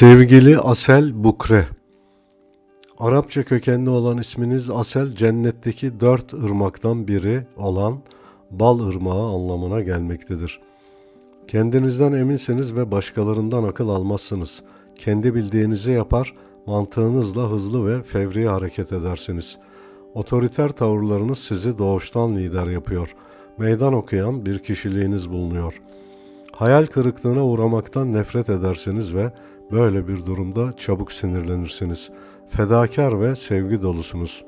Sevgili Asel Bukre Arapça kökenli olan isminiz Asel cennetteki dört ırmaktan biri olan bal ırmağı anlamına gelmektedir. Kendinizden eminsiniz ve başkalarından akıl almazsınız. Kendi bildiğinizi yapar, mantığınızla hızlı ve fevri hareket edersiniz. Otoriter tavırlarınız sizi doğuştan lider yapıyor. Meydan okuyan bir kişiliğiniz bulunuyor. Hayal kırıklığına uğramaktan nefret edersiniz ve böyle bir durumda çabuk sinirlenirsiniz. Fedakar ve sevgi dolusunuz.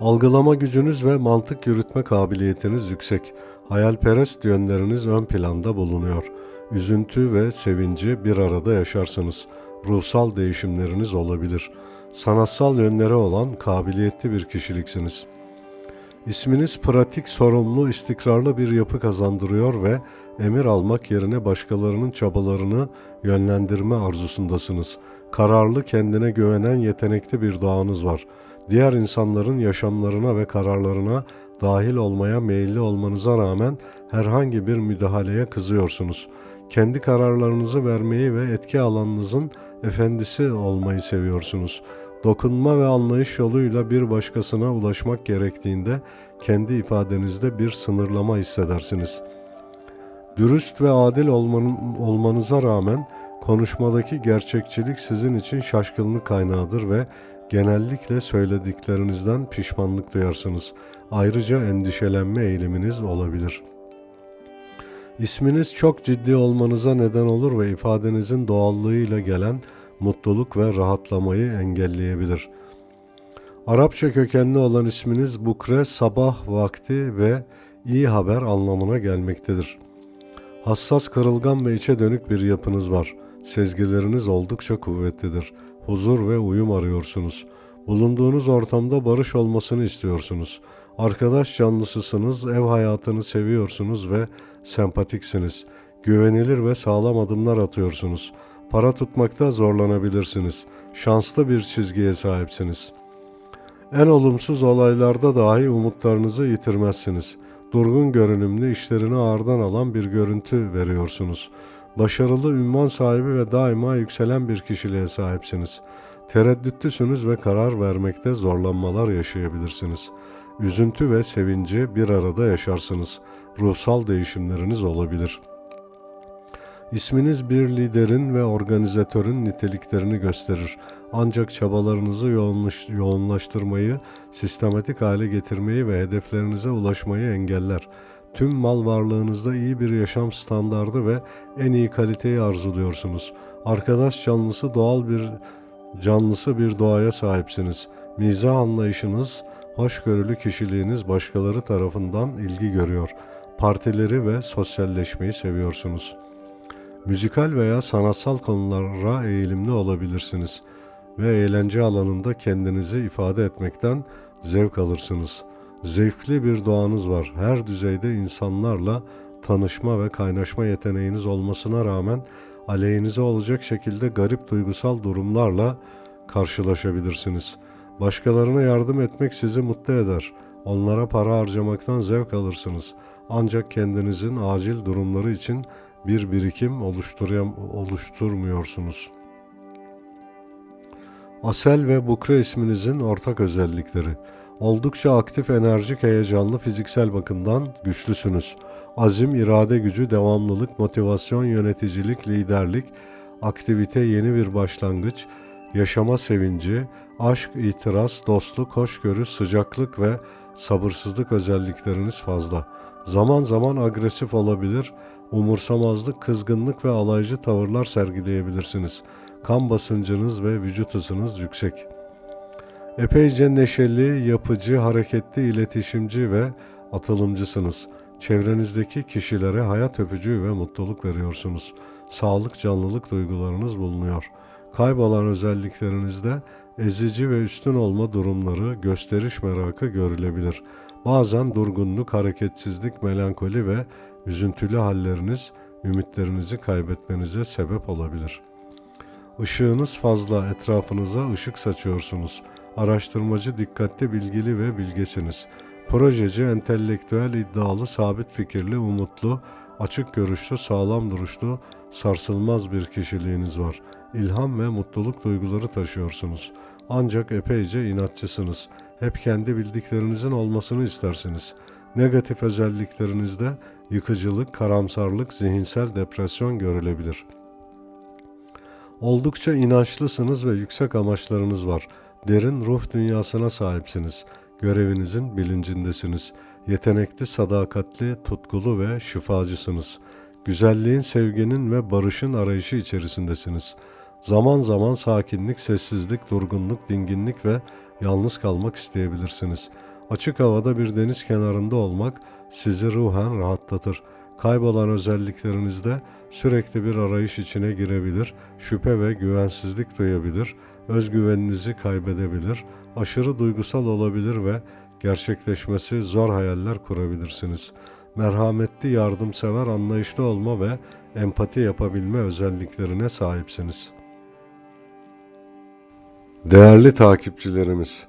Algılama gücünüz ve mantık yürütme kabiliyetiniz yüksek. Hayalperest yönleriniz ön planda bulunuyor. Üzüntü ve sevinci bir arada yaşarsınız. Ruhsal değişimleriniz olabilir. Sanatsal yönleri olan kabiliyetli bir kişiliksiniz. İsminiz pratik, sorumlu, istikrarlı bir yapı kazandırıyor ve emir almak yerine başkalarının çabalarını yönlendirme arzusundasınız. Kararlı, kendine güvenen, yetenekli bir doğanız var. Diğer insanların yaşamlarına ve kararlarına dahil olmaya meyilli olmanıza rağmen herhangi bir müdahaleye kızıyorsunuz. Kendi kararlarınızı vermeyi ve etki alanınızın efendisi olmayı seviyorsunuz. Dokunma ve anlayış yoluyla bir başkasına ulaşmak gerektiğinde kendi ifadenizde bir sınırlama hissedersiniz. Dürüst ve adil olmanıza rağmen konuşmadaki gerçekçilik sizin için şaşkınlık kaynağıdır ve genellikle söylediklerinizden pişmanlık duyarsınız. Ayrıca endişelenme eğiliminiz olabilir. İsminiz çok ciddi olmanıza neden olur ve ifadenizin doğallığıyla gelen mutluluk ve rahatlamayı engelleyebilir. Arapça kökenli olan isminiz Bukre sabah vakti ve iyi haber anlamına gelmektedir. Hassas, kırılgan ve içe dönük bir yapınız var. Sezgileriniz oldukça kuvvetlidir. Huzur ve uyum arıyorsunuz. Bulunduğunuz ortamda barış olmasını istiyorsunuz. Arkadaş canlısısınız, ev hayatını seviyorsunuz ve sempatiksiniz. Güvenilir ve sağlam adımlar atıyorsunuz. Para tutmakta zorlanabilirsiniz. Şanslı bir çizgiye sahipsiniz. En olumsuz olaylarda dahi umutlarınızı yitirmezsiniz. Durgun görünümlü işlerini ağırdan alan bir görüntü veriyorsunuz. Başarılı ünvan sahibi ve daima yükselen bir kişiliğe sahipsiniz. Tereddütlüsünüz ve karar vermekte zorlanmalar yaşayabilirsiniz. Üzüntü ve sevinci bir arada yaşarsınız. Ruhsal değişimleriniz olabilir.'' İsminiz bir liderin ve organizatörün niteliklerini gösterir. Ancak çabalarınızı yoğunlaştırmayı, sistematik hale getirmeyi ve hedeflerinize ulaşmayı engeller. Tüm mal varlığınızda iyi bir yaşam standardı ve en iyi kaliteyi arzuluyorsunuz. Arkadaş canlısı doğal bir canlısı bir doğaya sahipsiniz. Mizah anlayışınız, hoşgörülü kişiliğiniz başkaları tarafından ilgi görüyor. Partileri ve sosyalleşmeyi seviyorsunuz.'' Müzikal veya sanatsal konulara eğilimli olabilirsiniz ve eğlence alanında kendinizi ifade etmekten zevk alırsınız. Zevkli bir doğanız var. Her düzeyde insanlarla tanışma ve kaynaşma yeteneğiniz olmasına rağmen aleyhinize olacak şekilde garip duygusal durumlarla karşılaşabilirsiniz. Başkalarına yardım etmek sizi mutlu eder. Onlara para harcamaktan zevk alırsınız. Ancak kendinizin acil durumları için bir birikim oluşturmuyorsunuz. Asel ve Bukre isminizin ortak özellikleri. Oldukça aktif, enerjik, heyecanlı, fiziksel bakımdan güçlüsünüz. Azim, irade gücü, devamlılık, motivasyon, yöneticilik, liderlik, aktivite, yeni bir başlangıç, yaşama sevinci, aşk, itiraz, dostluk, hoşgörü, sıcaklık ve sabırsızlık özellikleriniz fazla. Zaman zaman agresif olabilir, umursamazlık, kızgınlık ve alaycı tavırlar sergileyebilirsiniz. Kan basıncınız ve vücut ısınız yüksek. Epeyce neşeli, yapıcı, hareketli, iletişimci ve atılımcısınız. Çevrenizdeki kişilere hayat öpücüğü ve mutluluk veriyorsunuz. Sağlık, canlılık duygularınız bulunuyor. Kaybolan özelliklerinizde ezici ve üstün olma durumları, gösteriş merakı görülebilir. Bazen durgunluk, hareketsizlik, melankoli ve üzüntülü halleriniz ümitlerinizi kaybetmenize sebep olabilir. Işığınız fazla, etrafınıza ışık saçıyorsunuz. Araştırmacı, dikkatli, bilgili ve bilgesiniz. Projeci, entelektüel, iddialı, sabit fikirli, umutlu, Açık görüşlü, sağlam duruşlu, sarsılmaz bir kişiliğiniz var. İlham ve mutluluk duyguları taşıyorsunuz. Ancak epeyce inatçısınız. Hep kendi bildiklerinizin olmasını istersiniz. Negatif özelliklerinizde yıkıcılık, karamsarlık, zihinsel depresyon görülebilir. Oldukça inançlısınız ve yüksek amaçlarınız var. Derin ruh dünyasına sahipsiniz. Görevinizin bilincindesiniz. Yetenekli, sadakatli, tutkulu ve şifacısınız. Güzelliğin, sevginin ve barışın arayışı içerisindesiniz. Zaman zaman sakinlik, sessizlik, durgunluk, dinginlik ve yalnız kalmak isteyebilirsiniz. Açık havada bir deniz kenarında olmak sizi ruhen rahatlatır. Kaybolan özelliklerinizde sürekli bir arayış içine girebilir, şüphe ve güvensizlik duyabilir, özgüveninizi kaybedebilir, aşırı duygusal olabilir ve gerçekleşmesi zor hayaller kurabilirsiniz. Merhametli, yardımsever, anlayışlı olma ve empati yapabilme özelliklerine sahipsiniz. Değerli takipçilerimiz,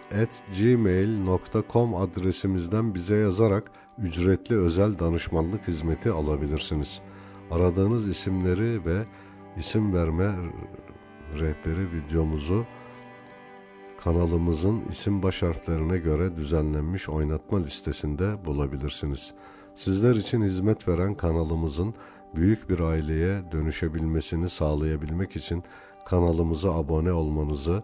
gmail.com adresimizden bize yazarak ücretli özel danışmanlık hizmeti alabilirsiniz. Aradığınız isimleri ve isim verme rehberi videomuzu kanalımızın isim baş harflerine göre düzenlenmiş oynatma listesinde bulabilirsiniz. Sizler için hizmet veren kanalımızın büyük bir aileye dönüşebilmesini sağlayabilmek için kanalımıza abone olmanızı,